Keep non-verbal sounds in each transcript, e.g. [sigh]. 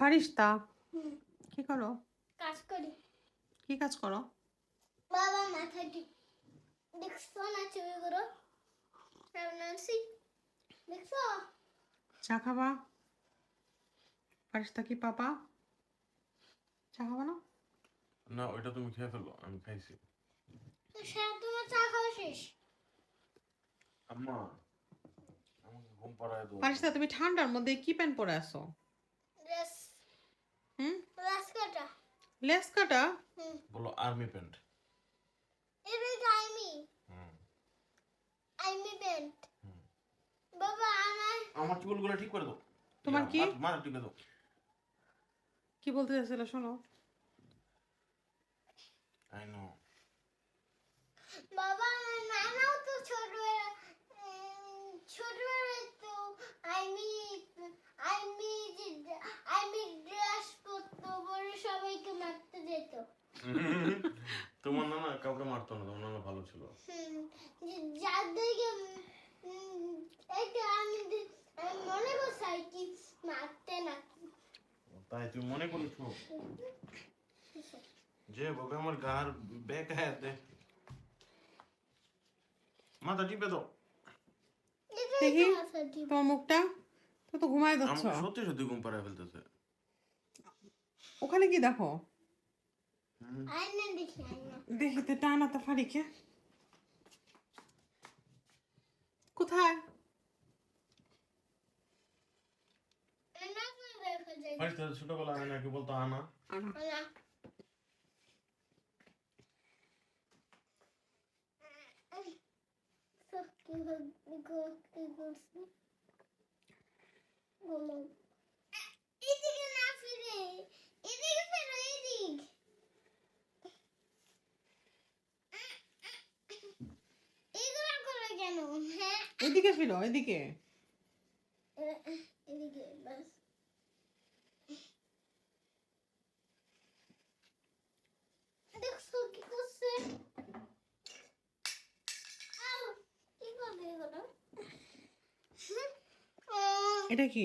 ফারিস্তা কি করো? কাজ করি। কি কাজ করো? বাবা মাথায় টি- দেখছ না চুলগুলো? প্রেগন্যান্সি দেখছ? চা খাবা? ফারিস্তা কি পাপা চা খাবা না? না ওইটা তুমি খেয়ে ফেলো আমি খাইছি। তোমার চা খাওয়া শেষ? আম্মা আমাকে ঘুম পাড়ায় দাও ফারিস্তা তুমি ঠান্ডার মধ্যে কি প্যান্ট পরে আসো রেস হুম? লেস কাটা হুম। বলো আর্মি প্যান্ট। এটা আইমি হুম। আইমি প্যান্ট। বাবা আমার আমার চুলগুলো ঠিক করে দাও। তোমার কি? মাথা ঠিক করে দাও। কি বলতে চাইছিলে শোনো? আই নো বাবা [laughs] তোমার নানা কাউকে মারতো না তোমার নানা ভালো ছিল। এটা আমি মনে করছি কি মারতে না। তাই তুমি মনে করেছ? যে বাবা আমার গার হ্যাঁ মাথা টিপে দাও। দেখি। তোমার মুখটা? তো যাচ্ছ সত্যি সত্যি ঘুম পাড়ায় ফেলতেছে। ওখানে কি দেখো? দেখিতে টানা তা ফারিকে কোথায়? ছোটবেলা আমি নাকি বলতো আনা। কি কি- কি। এদিকে না ফেরো এদিক এগুলো করে কেন হ্যাঁ এদিকে ফিরো এদিকে। এদিকে বাস। দেখছ কি করছে? এটা কি।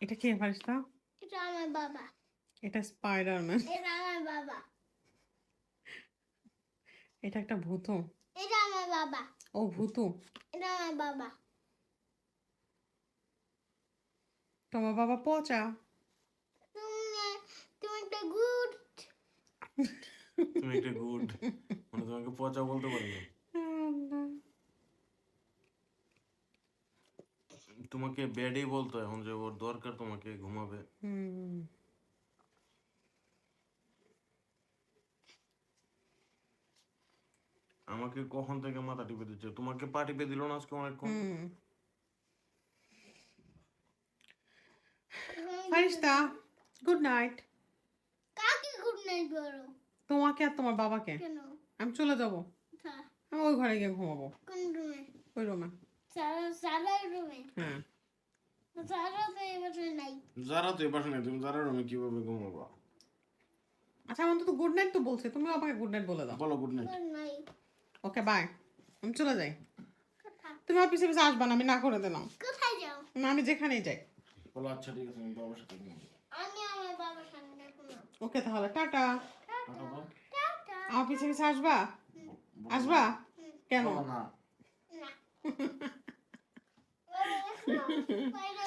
এটা কি ফারিস্তা এটা আমার বাবা। এটা স্পাইডারম্যান এটা আমার বাবা। এটা একটা ভূত। এটা আমার বাবা। ও ভূত। এটা আমার বাবা। তোমার বাবা পচা। তুমি তুমি একটা গুড। তুমি একটা গুড। মানে তোমাকে পচা বলতে পারি না তোমাকে বেডই বলতো এখন যে ওর দরকার তোমাকে ঘুমাবে। হুম। আমাকে কখন থেকে মাথা টিপে দিচ্ছে? তোমাকে পা টিপে দিল না আজকে অনেকক্ষণ? ফারিস্তা গুড নাইট কাকে গুড নাইট বলো? তোমাকে আর তোমার বাবাকে? কেন? আমি চলে যাব। আমি ওই ঘরে গিয়ে ঘুমাবো। কোন রুমে ওই রুমে সারা রুমে হ্যাঁ। সারা তো এবারে যারা তো এবার নেই তুমি যারা রুমে কীভাবে ঘুমাবা? আচ্ছা আমি অন্তত গুড নাইট তো বলছে তুমি আমাকে গুড নাইট বলে দাও। বলো গুড নাইট ওকে বাই আমি চলে যাই। তুমি আমার পিছিয়ে পিছিয়ে আসবা না আমি না করে দিলাম। কোথায় যাও? না আমি যেখানেই যাই। বলো আচ্ছা ঠিক আছে আমি বাবার সাথে আমি আমার বাবার ঘুমাবো। ওকে তাহলে টাটা। আমার পিছিয়ে পিছিয়ে আসবা? আসবা? কেন? না। না। [laughs]